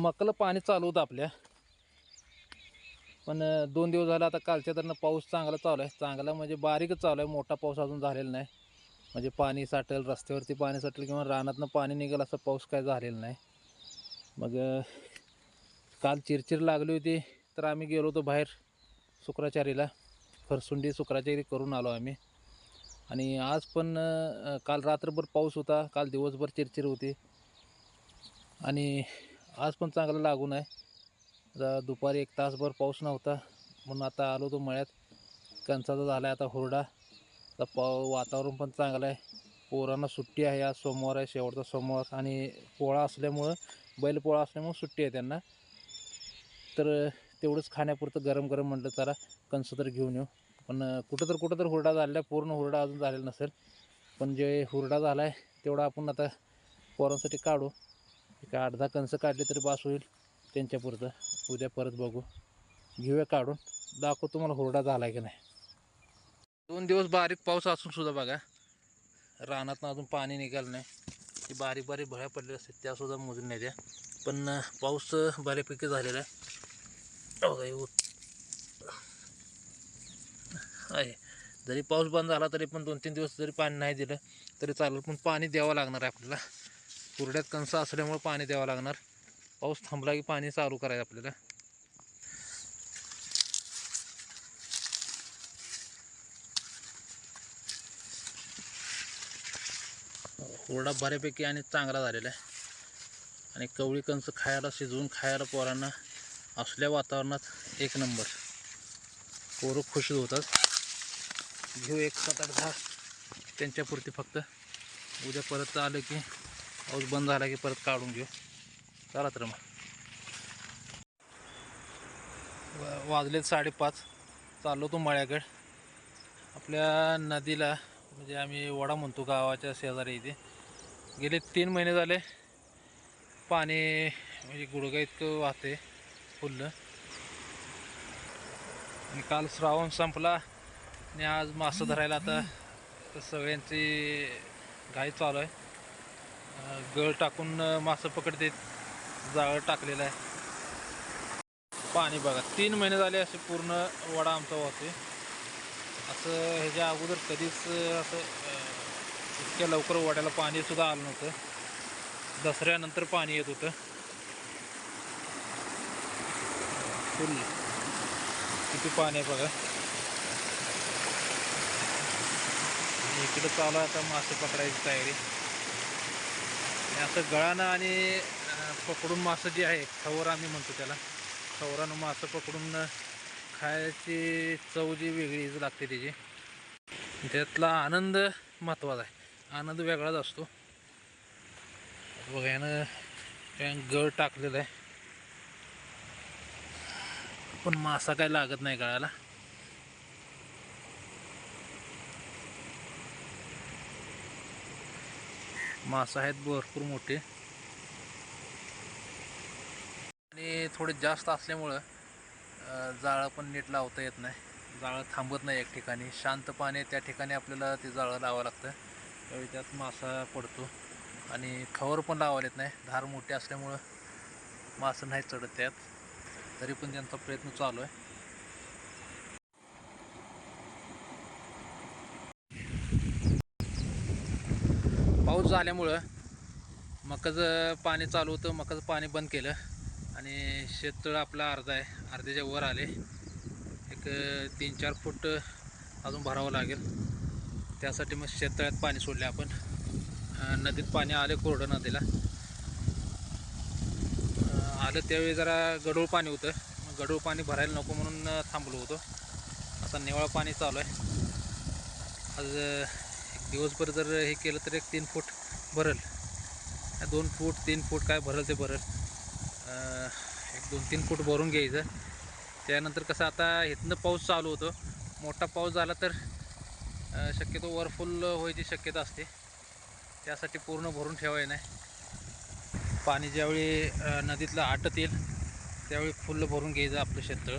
मकाला पाणी चालू होतं आपल्या. पण दोन दिवस झाला आता कालच्या तर पाऊस चांगला चालू आहे. चांगला म्हणजे बारीकच चालू आहे. मोठा पाऊस अजून झालेला नाही. म्हणजे पाणी साठेल रस्त्यावरती पाणी साठेल किंवा रानातनं पाणी निघेल असं पाऊस काय झालेला नाही. मग काल चिरचिर लागली होती तर आम्ही गेलो होतो बाहेर शुक्राचारीला फरसुंडी शुक्राचारी करून आलो आम्ही. आणि आज पण काल रात्रभर पाऊस होता. काल दिवसभर चिरचिर होती. आणि आज पण चांगलं लागून आहे. दुपारी एक तासभर पाऊस नव्हता. म्हणून आता आलो तो मळ्यात. कणसाचा झाला आहे आता हुरडा. आता पाव वातावरण पण चांगलं आहे. पोरांना सुट्टी आहे आज सोमवार आहे शेवटचा सोमवार. आणि पोळा असल्यामुळं बैलपोळा असल्यामुळं सुट्टी आहे त्यांना. तर तेवढंच खाण्यापुरतं गरम गरम म्हटलं जरा कणसं तर घेऊन येऊ. पण कुठं तर कुठं तर हुरडा झालेला आहे पूर्ण हुरडा अजून झालेला नसेल. पण जे हुरडा झाला आहे तेवढा आपण आता पोरांसाठी काढू. एक अर्धा कणसं काढले तरी बास होईल त्यांच्यापुरतं उद्या परत बघू. घेऊया काढून. दाखवतो तुम्हाला हुरडा झाला आहे की नाही. दोन दिवस बारीक पाऊस असून सुद्धा बघा रानातनं अजून पाणी निघालं नाही. ती बारीक बारीक भळ्या पडलेल्या असतात त्यासुद्धा मोजून नाही द्या. पण पाऊस बऱ्यापैकी झालेला आहे. बघा आहे. जरी पाऊस बंद झाला तरी पण दोन तीन दिवस जरी पाणी नाही दिलं तरी चालेल. पण पाणी द्यावं लागणार आहे आपल्याला. कुरड्यात कणसं असल्यामुळे पाणी द्यावं लागणार. पाऊस थांबला की पाणी चालू करायचं आपल्याला. कोरडा बऱ्यापैकी आणि चांगला झालेला आहे. आणि कवळी कणसं खायला शिजवून खायला पोरांना असल्या वातावरणात एक नंबर. पोरं खुश होतात. घेऊ एक सात आठ दहा त्यांच्यापुरती फक्त. उद्या परत आलं की पाऊस बंद झाला की परत काढून घेऊ. चला तर मग. वाजलेत साडेपाच. चाललो तो मळ्याकडे. आपल्या नदीला म्हणजे आम्ही वडा म्हणतो गावाच्या शेजारी इथे. गेले तीन महिने झाले. पाणी म्हणजे गुडगा इतकं वाहते फुललं. आणि काल श्रावण संपला. आणि आज मासं धरायला आता तर सगळ्यांची घाई चालू आहे. गळ टाकून मासं पकडते. जाळं टाकलेलं आहे. पाणी बघा तीन महिने झाले असे पूर्ण वडा आमचा होते असं ह्याच्या अगोदर कधीच असं इतक्या लवकर वड्याला पाणीसुद्धा आलं नव्हतं. दसऱ्यानंतर पाणी येत होतं. फुल. किती पाणी आहे बघा. इकडं चालू आहे आता मासे पकडायची तयारी. असं गळानं आणि पकडून मासं जे आहे खवर आम्ही म्हणतो त्याला खवरानं मासं पकडून खायची चव जी वेगळीच लागते त्याची त्यातला आनंद महत्त्वाचा आहे. आनंद वेगळाच असतो. बघा यानं गळ टाकलेलं आहे. पण मासा काय लागत नाही गळाला. मासा आहेत भरपूर मोठे. आणि थोडे जास्त असल्यामुळं जाळं पण नीट लावता येत नाही. जाळं थांबत नाही एक ठिकाणी. शांत पाणी आहे, त्या ठिकाणी आपल्याला ते जाळं लावावं लागतं. त्यावेळी त्यात मासा पडतो. आणि खवर पण लावायला येत नाही. धार मोठी असल्यामुळं मासं नाही चढत त्यात. तरी पण त्यांचा प्रयत्न चालू आहे. पाऊस झाल्यामुळं मकाचं पाणी चालू होतं मकाचं पाणी बंद केलं आणि शेततळ आपला अर्धा आहे अर्ध्याच्या वर आले. एक तीन चार फूट अजून भरावं लागेल. त्यासाठी मग शेततळ्यात पाणी सोडले आपण. नदीत पाणी आले कोरडं नदीला. आलं त्यावेळी जरा गढूळ पाणी होतं. मग गढूळ पाणी भरायला नको म्हणून थांबलो होतो. आता निवाळ पाणी चालू आहे. आज दिवसभर जर हे केलं तर एक तीन फूट भरल. दोन फूट तीन फूट काय भरल ते भरल. एक दोन तीन फूट भरून घ्यायचं. त्यानंतर कसं आता इथनं पाऊस चालू होतो. मोठा पाऊस झाला तर शक्यतो वरफुल व्हायची शक्यता असते. त्यासाठी पूर्ण भरून ठेवाय नाही. पाणी ज्यावेळी नदीतलं आटत येईल त्यावेळी फुल भरून घ्यायचं आपलं शेततळ.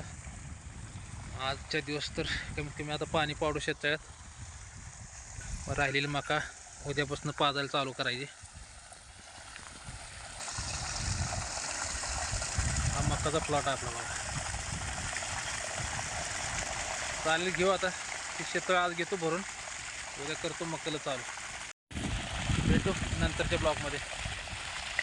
आजच्या दिवस तर कमीत कमी आता पाणी पाडू शेततळ्यात. मग राहिलेली मका उद्यापासून पाजायला चालू करायची. हा मकाचा प्लॉट आहे आपला बघा. चालेल घेऊ आता. ते शेततळ आज घेतो भरून. उद्या करतो मक्काला चालू. भेटू नंतरच्या ब्लॉकमध्ये